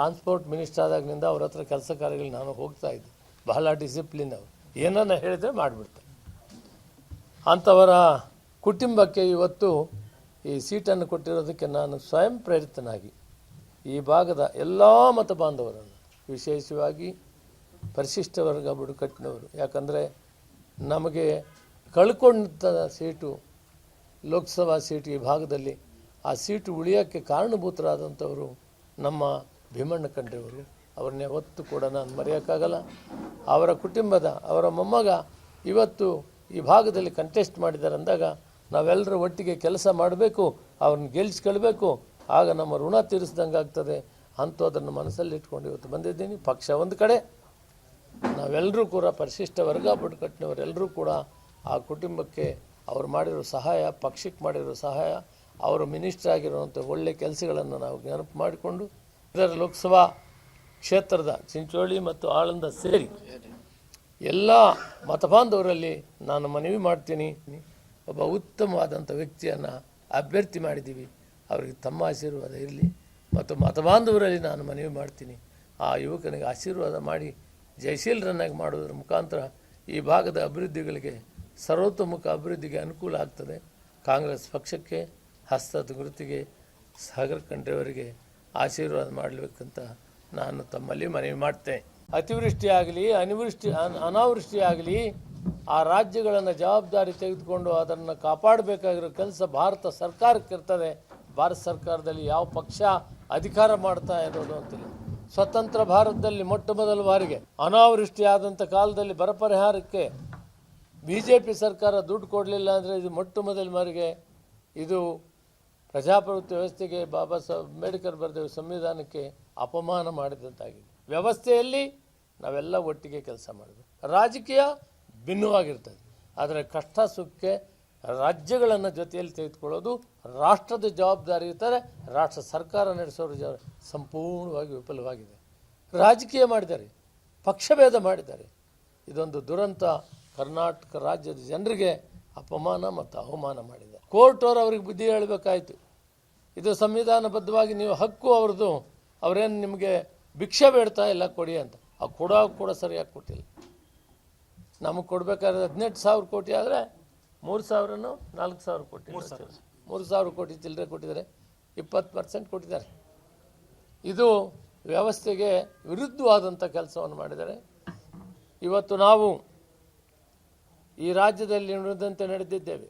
Transport minister ಆದಾಗಿನಿಂದ ಅವ್ರ ಹತ್ರ ಕೆಲಸ ಕಾರ್ಯಗಳು ನಾನು ಹೋಗ್ತಾ ಇದ್ದೆ. ಬಹಳ ಡಿಸಿಪ್ಲಿನ್ ಅವರು. ಏನನ್ನ ಹೇಳಿದ್ರೆ ಮಾಡಿಬಿಡ್ತಾರೆ. ಅಂಥವರ ಕುಟುಂಬಕ್ಕೆ ಇವತ್ತು ಈ ಸೀಟನ್ನು ಕೊಟ್ಟಿರೋದಕ್ಕೆ ನಾನು ಸ್ವಯಂ ಪ್ರೇರಿತನಾಗಿ ಈ ಭಾಗದ ಎಲ್ಲ ಮತ ಬಾಂಧವರನ್ನು, ವಿಶೇಷವಾಗಿ ಪರಿಶಿಷ್ಟ ವರ್ಗ ಬುಡಕಟ್ಟಿನವರು ಯಾಕಂದರೆ ನಮಗೆ ಕಳ್ಕೊಂಡ ಸೀಟು, ಲೋಕಸಭಾ ಸೀಟು ಈ ಭಾಗದಲ್ಲಿ, ಆ ಸೀಟು ಉಳಿಯೋಕ್ಕೆ ಕಾರಣಭೂತರಾದಂಥವರು ನಮ್ಮ ಭೀಮಣ್ಣ ಕಂಡ್ರಿಯವರು ಅವ್ರನ್ನ ಯಾವತ್ತೂ ಕೂಡ ನಾನು ಮರೆಯೋಕ್ಕಾಗಲ್ಲ. ಅವರ ಕುಟುಂಬದ, ಅವರ ಮೊಮ್ಮಗ ಇವತ್ತು ಈ ಭಾಗದಲ್ಲಿ ಕಂಟೆಸ್ಟ್ ಮಾಡಿದ್ದಾರೆ ಅಂದಾಗ ನಾವೆಲ್ಲರೂ ಒಟ್ಟಿಗೆ ಕೆಲಸ ಮಾಡಬೇಕು, ಅವ್ರನ್ನ ಗೆಲ್ಲಿಸ್ಕೊಳ್ಬೇಕು ಆಗ ನಮ್ಮ ಋಣ ತೀರಿಸ್ದಂಗೆ ಆಗ್ತದೆ ಅಂಥದ್ದನ್ನು ಮನಸ್ಸಲ್ಲಿ ಇಟ್ಕೊಂಡು ಇವತ್ತು ಬಂದಿದ್ದೀನಿ. ಪಕ್ಷ ಒಂದು ಕಡೆ. ನಾವೆಲ್ಲರೂ ಕೂಡ ಪರಿಶಿಷ್ಟ ವರ್ಗ, ಬುಡಕಟ್ಟಿನವರೆಲ್ಲರೂ ಕೂಡ ಆ ಕುಟುಂಬಕ್ಕೆ ಅವ್ರು ಮಾಡಿರೋ ಸಹಾಯ, ಪಕ್ಷಕ್ಕೆ ಮಾಡಿರೋ ಸಹಾಯ, ಅವರು ಮಿನಿಸ್ಟ್ರ್ ಆಗಿರುವಂಥ ಒಳ್ಳೆ ಕೆಲಸಗಳನ್ನು ನಾವು ನೆನಪು ಮಾಡಿಕೊಂಡು ಇದರ ಲೋಕಸಭಾ ಕ್ಷೇತ್ರದ ಚಿಂಚೋಳಿ ಮತ್ತು ಆಳಂದ ಸೇರಿ ಎಲ್ಲ ಮತಬಾಂಧವರಲ್ಲಿ ನಾನು ಮನವಿ ಮಾಡ್ತೀನಿ. ಒಬ್ಬ ಉತ್ತಮವಾದಂಥ ವ್ಯಕ್ತಿಯನ್ನು ಅಭ್ಯರ್ಥಿ ಮಾಡಿದ್ದೀವಿ. ಅವರಿಗೆ ತಮ್ಮ ಆಶೀರ್ವಾದ ಇರಲಿ. ಮತ್ತು ಮತಬಾಂಧವರಲ್ಲಿ ನಾನು ಮನವಿ ಮಾಡ್ತೀನಿ. ಆ ಯುವಕನಿಗೆ ಆಶೀರ್ವಾದ ಮಾಡಿ ಜಯಶೀಲರನ್ನಾಗಿ ಮಾಡುವುದರ ಮುಖಾಂತರ ಈ ಭಾಗದ ಅಭಿವೃದ್ಧಿಗಳಿಗೆ ಸರ್ವತೋಮುಖ ಅಭಿವೃದ್ಧಿಗೆ ಅನುಕೂಲ ಆಗ್ತದೆ. ಕಾಂಗ್ರೆಸ್ ಪಕ್ಷಕ್ಕೆ, ಹಸ್ತದ ಗುರುತಿಗೆ ಸಾಗರ ಖಂಡ್ರೆಯವರಿಗೆ ಆಶೀರ್ವಾದ ಮಾಡಬೇಕಂತ ನಾನು ತಮ್ಮಲ್ಲಿ ಮನವಿ ಮಾಡ್ತೇನೆ. ಅತಿವೃಷ್ಟಿ ಆಗಲಿ ಅನಿವೃಷ್ಟಿ, ಅನ್- ಅನಾವೃಷ್ಟಿ ಆಗಲಿ ಆ ರಾಜ್ಯಗಳನ್ನು ಜವಾಬ್ದಾರಿ ತೆಗೆದುಕೊಂಡು ಅದನ್ನು ಕಾಪಾಡಬೇಕಾಗಿರೋ ಕೆಲಸ ಭಾರತ ಸರ್ಕಾರಕ್ಕೆ ಇರ್ತದೆ ಭಾರತ ಸರ್ಕಾರದಲ್ಲಿ ಯಾವ ಪಕ್ಷ ಅಧಿಕಾರ ಮಾಡ್ತಾ ಇರೋದು ಅಂತಿಲ್ಲ. ಸ್ವತಂತ್ರ ಭಾರತದಲ್ಲಿ ಮೊಟ್ಟ ಮೊದಲ ಬಾರಿಗೆ ಅನಾವೃಷ್ಟಿ ಆದಂಥ ಕಾಲದಲ್ಲಿ ಬರ ಪರಿಹಾರಕ್ಕೆ ಬಿ ಜೆ ಪಿ ಸರ್ಕಾರ ದುಡ್ಡು ಕೊಡಲಿಲ್ಲ ಅಂದರೆ ಇದು ಮೊಟ್ಟ ಮೊದಲ ಬಾರಿಗೆ ಇದು ಪ್ರಜಾಪ್ರಭುತ್ವ ವ್ಯವಸ್ಥೆಗೆ ಬಾಬಾ ಸಾಹೇಬ್ ಅಂಬೇಡ್ಕರ್ ಬರೆದ ಸಂವಿಧಾನಕ್ಕೆ ಅಪಮಾನ ಮಾಡಿದಂತಾಗಿದೆ. ವ್ಯವಸ್ಥೆಯಲ್ಲಿ ನಾವೆಲ್ಲ ಒಟ್ಟಿಗೆ ಕೆಲಸ ಮಾಡಬೇಕು ರಾಜಕೀಯ ಭಿನ್ನವಾಗಿರ್ತದೆ. ಆದರೆ ಕಷ್ಟ ಸುಖಕ್ಕೆ ರಾಜ್ಯಗಳನ್ನು ಜೊತೆಯಲ್ಲಿ ತೆಗೆದುಕೊಳ್ಳೋದು ರಾಷ್ಟ್ರದ ಜವಾಬ್ದಾರಿ ಇರ್ತಾರೆ ರಾಷ್ಟ್ರ ಸರ್ಕಾರ ನಡೆಸೋರು ಜ ಸಂಪೂರ್ಣವಾಗಿ ವಿಫಲವಾಗಿದೆ. ರಾಜಕೀಯ ಮಾಡಿದ್ದಾರೆ. ಪಕ್ಷಭೇದ ಮಾಡಿದ್ದಾರೆ. ಇದೊಂದು ದುರಂತ. ಕರ್ನಾಟಕ ರಾಜ್ಯದ ಜನರಿಗೆ ಅಪಮಾನ ಮತ್ತು ಅವಮಾನ ಮಾಡಿದೆ ಕೋರ್ಟ್ ಅವರು ಅವ್ರಿಗೆ ಬುದ್ಧಿ ಹೇಳಬೇಕಾಯಿತು. ಇದು ಸಂವಿಧಾನಬದ್ಧವಾಗಿ ನೀವು ಹಕ್ಕು ಅವ್ರದ್ದು ಅವರೇನು ನಿಮಗೆ ಭಿಕ್ಷೆ ಬೇಡ್ತಾ ಇಲ್ಲ ಕೊಡಿ ಅಂತ. ಆ ಕೊಡೋ ಕೂಡ ಸರಿಯಾಗಿ ಕೊಟ್ಟಿಲ್ಲ. ನಮಗೆ ಕೊಡಬೇಕಾದ್ರೆ ಹದಿನೆಂಟು ಸಾವಿರ ಕೋಟಿ ಆದರೆ ಮೂರು ಸಾವಿರನೂ ನಾಲ್ಕು ಸಾವಿರ ಕೋಟಿ ಮೂರು ಸಾವಿರ. ಕೋಟಿ ಚಿಲ್ಲರೆ ಕೊಟ್ಟಿದ್ದಾರೆ. ಇಪ್ಪತ್ತು ಪರ್ಸೆಂಟ್ ಕೊಟ್ಟಿದ್ದಾರೆ. ಇದು ವ್ಯವಸ್ಥೆಗೆ ವಿರುದ್ಧವಾದಂಥ ಕೆಲಸವನ್ನು ಮಾಡಿದ್ದಾರೆ. ಇವತ್ತು ನಾವು ಈ ರಾಜ್ಯದಲ್ಲಿ ನಡೆದಂತೆ ನಡೆದಿದ್ದೇವೆ.